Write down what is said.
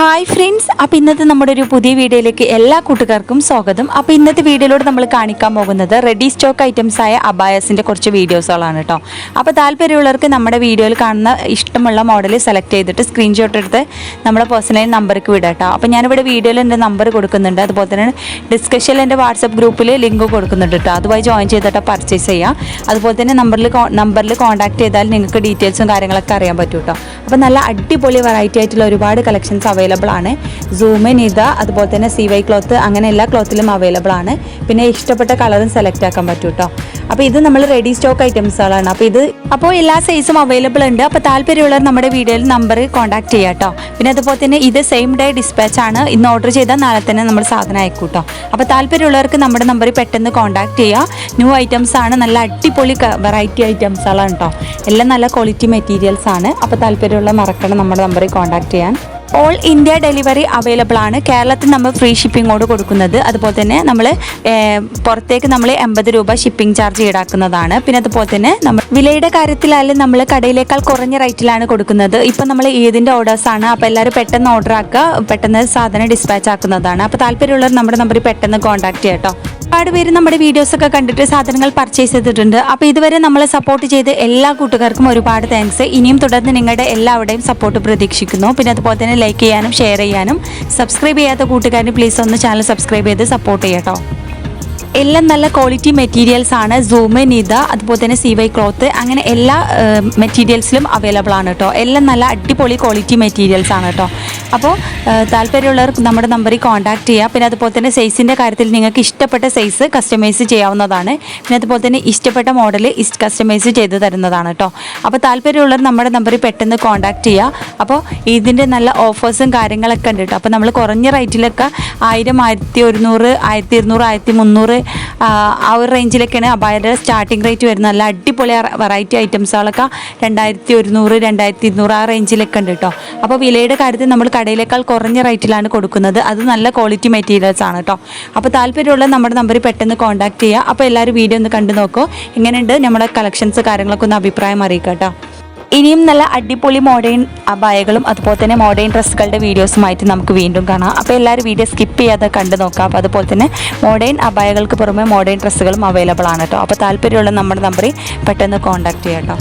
Hi friends അപ്പോൾ ഇന്നത്തെ നമ്മുടെ ഒരു പുതിയ വീഡിയോയിലേക്ക് എല്ലാ കൂട്ടുകാർക്കും സ്വാഗതം. അപ്പോൾ ഇന്നത്തെ വീഡിയോയിലൂടെ നമ്മൾ കാണിക്കാൻ പോകുന്നത് റെഡി സ്റ്റോക്ക് ഐറ്റംസ് ആയ അബായസിന്റെ കുറച്ച് വീഡിയോസുകളാണ് കേട്ടോ. അപ്പോൾ താല്പര്യമുള്ളവർക്ക് നമ്മുടെ വീഡിയോയിൽ കാണുന്ന ഇഷ്ടമുള്ള മോഡൽ സെലക്ട് ചെയ്തിട്ട് സ്ക്രീൻഷോട്ട് എടുത്ത് നമ്മുടെ പേഴ്സണൽ നമ്പർക്ക് വിടാം കേട്ടോ. അപ്പോൾ ഞാനിവിടെ വീഡിയോയിൽ എന്റെ നമ്പർ കൊടുക്കുന്നുണ്ട്. അതുപോലെ തന്നെ ഡിസ്കഷനിൽ എന്റെ വാട്സപ്പ് ഗ്രൂപ്പിൽ ലിങ്ക് കൊടുക്കുന്നുണ്ട് കേട്ടോ. അതുമായി ജോയിൻ ചെയ്തിട്ട് പർച്ചേസ് ചെയ്യാം. അതുപോലെ തന്നെ നമ്പറിൽ നമ്പറിൽ കോൺടാക്ട് ചെയ്താൽ നിങ്ങൾക്ക് ഡീറ്റെയിൽസും കാര്യങ്ങളൊക്കെ അറിയാൻ പറ്റും കേട്ടോ. അപ്പോൾ നല്ല അടിപൊളി വെറൈറ്റി ആയിട്ടുള്ള ഒരുപാട് കളക്ഷൻസ് അവൈലബിൾ ആണ്. സൂമൻ ഇത അതുപോലെ തന്നെ സി വൈ ക്ലോത്ത് അങ്ങനെ എല്ലാ ക്ലോത്തിലും അവൈലബിൾ ആണ്. പിന്നെ ഇഷ്ടപ്പെട്ട കളറും സെലക്ട് ആക്കാൻ പറ്റും കേട്ടോ അപ്പോൾ ഇത് നമ്മൾ റെഡി സ്റ്റോക്ക് ഐറ്റംസുകളാണ് അപ്പോൾ ഇത് അപ്പോൾ എല്ലാ സൈസും അവൈലബിൾ ഉണ്ട്. അപ്പോൾ താല്പര്യമുള്ളവർ നമ്മുടെ വീഡിയോയിൽ നമ്പർ കോൺടാക്ട് ചെയ്യാം കേട്ടോ പിന്നെ അതുപോലെ തന്നെ ഇത് സെയിം ഡേ ഡിസ്പാച്ച് ആണ്. ഇന്ന് ഓർഡർ ചെയ്താൽ നാളെ തന്നെ നമ്മൾ സാധനം അയക്കും കേട്ടോ അപ്പോൾ താല്പര്യമുള്ളവർക്ക് നമ്മുടെ നമ്പറിൽ പെട്ടെന്ന് കോൺടാക്ട് ചെയ്യുക ന്യൂ ഐറ്റംസ് ആണ്. നല്ല അടിപൊളി വെറൈറ്റി ഐറ്റംസുകളാണ് കേട്ടോ എല്ലാം നല്ല ക്വാളിറ്റി മെറ്റീരിയൽസ് ആണ്. അപ്പോൾ താല്പര്യമുള്ള മറക്കണം നമ്മുടെ നമ്പറിൽ കോൺടാക്ട് ചെയ്യാൻ. ഓൾ ഇന്ത്യ ഡെലിവറി അവൈലബിൾ ആണ്. കേരളത്തിൽ നമ്മൾ ഫ്രീ ഷിപ്പിങ്ങോട് കൊടുക്കുന്നത്. അതുപോലെ തന്നെ നമ്മൾ പുറത്തേക്ക് നമ്മൾ എൺപത് രൂപ ഷിപ്പിംഗ് ചാർജ് ഈടാക്കുന്നതാണ്. പിന്നെ അതുപോലെ തന്നെ നമ്മൾ വിലയുടെ കാര്യത്തിലായാലും നമ്മൾ കടയിലേക്കാൾ കുറഞ്ഞ റേറ്റിലാണ് കൊടുക്കുന്നത്. ഇപ്പം നമ്മൾ ഈദിന്റെ ഓർഡേഴ്സാണ് അപ്പോൾ എല്ലാവരും പെട്ടെന്ന് ഓർഡർ ആക്കുക. പെട്ടെന്ന് സാധനം ഡിസ്പാച്ച് ആക്കുന്നതാണ്. അപ്പോൾ താല്പര്യമുള്ളവർ നമ്മുടെ നമ്പറിൽ പെട്ടെന്ന് കോൺടാക്ട് ചെയ്യാം കേട്ടോ. ഒരുപാട് പേര് നമ്മുടെ വീഡിയോസ് ഒക്കെ കണ്ടിട്ട് സാധനങ്ങൾ പർച്ചേസ് ചെയ്തിട്ടുണ്ട്. അപ്പോൾ ഇതുവരെ നമ്മളെ സപ്പോർട്ട് ചെയ്ത് എല്ലാ കൂട്ടുകാർക്കും ഒരുപാട് താങ്ക്സ് ഇനിയും തുടർന്ന് നിങ്ങളുടെ എല്ലാവരുടെയും സപ്പോർട്ട് പ്രതീക്ഷിക്കുന്നു. പിന്നെ അതുപോലെ തന്നെ ലൈക്ക് ചെയ്യാനും ഷെയർ ചെയ്യാനും സബ്സ്ക്രൈബ് ചെയ്യാത്ത കൂട്ടുകാരന് പ്ലീസ് ഒന്ന് ചാനൽ സബ്സ്ക്രൈബ് ചെയ്ത് സപ്പോർട്ട് ചെയ്യട്ടോ. എല്ലാം നല്ല ക്വാളിറ്റി മെറ്റീരിയൽസ് ആണ്. സൂമ് നിത അതുപോലെ തന്നെ സി വൈ ക്ലോത്ത് അങ്ങനെ എല്ലാ മെറ്റീരിയൽസിലും അവൈലബിൾ ആണ് കേട്ടോ എല്ലാം നല്ല അടിപൊളി ക്വാളിറ്റി മെറ്റീരിയൽസ് ആണ് കേട്ടോ അപ്പോൾ താല്പര്യമുള്ളവർ നമ്മുടെ നമ്പറിൽ കോൺടാക്ട് ചെയ്യുക പിന്നെ അതുപോലെ തന്നെ സൈസിന്റെ കാര്യത്തിൽ നിങ്ങൾക്ക് ഇഷ്ടപ്പെട്ട സൈസ് കസ്റ്റമൈസ് ചെയ്യാവുന്നതാണ്. പിന്നെ അതുപോലെ തന്നെ ഇഷ്ടപ്പെട്ട മോഡൽ കസ്റ്റമൈസ് ചെയ്ത് തരുന്നതാണ് കേട്ടോ അപ്പോൾ താല്പര്യമുള്ളവർ നമ്മുടെ നമ്പറിൽ പെട്ടെന്ന് കോൺടാക്ട് ചെയ്യുക അപ്പോൾ ഇതിന്റെ നല്ല ഓഫേഴ്സും കാര്യങ്ങളൊക്കെ ഉണ്ട് കേട്ടോ അപ്പോൾ നമ്മൾ കുറഞ്ഞ റേറ്റിലൊക്കെ ആയിരം ആയിരത്തി ഒരുന്നൂറ് ആയിരത്തി ഇരുന്നൂറ് ആയിരത്തി മുന്നൂറ് ആ ഒരു റേഞ്ചിലൊക്കെയാണ് അബായയുടെ സ്റ്റാർട്ടിംഗ് റേറ്റ് വരുന്നത്. നല്ല അടിപൊളി വെറൈറ്റി ഐറ്റംസുകളൊക്കെ രണ്ടായിരത്തി ഒരുന്നൂറ് രണ്ടായിരത്തി ഇരുന്നൂറ് ആ റേഞ്ചിലൊക്കെ ഉണ്ട് കേട്ടോ അപ്പോൾ വിലയുടെ കാര്യത്തിൽ നമ്മൾ കടയിലേക്കാൾ കുറഞ്ഞ റേറ്റിലാണ് കൊടുക്കുന്നത്. അത് നല്ല ക്വാളിറ്റി മെറ്റീരിയൽസ് ആണ് കേട്ടോ അപ്പോൾ താല്പര്യമുള്ള നമ്മുടെ നമ്പറിൽ പെട്ടെന്ന് കോൺടാക്ട് ചെയ്യുക അപ്പോൾ എല്ലാവരും വീഡിയോ ഒന്ന് കണ്ടു നോക്കൂ. എങ്ങനെയുണ്ട് നമ്മുടെ കളക്ഷൻസ് കാര്യങ്ങളൊക്കെ ഒന്ന് അഭിപ്രായം അറിയിക്കാം കേട്ടോ ഇനിയും നല്ല അടിപൊളി മോഡേൺ അബായകളും അതുപോലെ തന്നെ മോഡേൺ ഡ്രസ്സുകളുടെ വീഡിയോസുമായിട്ട് നമുക്ക് വീണ്ടും കാണാം. അപ്പോൾ എല്ലാവരും വീഡിയോ സ്കിപ്പ് ചെയ്യാതെ കണ്ടു നോക്കാം. അപ്പോൾ അതുപോലെ തന്നെ മോഡേൺ അബായകൾക്ക് പുറമെ മോഡേൺ ഡ്രസ്സുകളും അവൈലബിൾ ആണ് കേട്ടോ. അപ്പോൾ താല്പര്യമുള്ള നമ്മുടെ നമ്പറിൽ പെട്ടെന്ന് കോൺടാക്ട് ചെയ്യാം കേട്ടോ.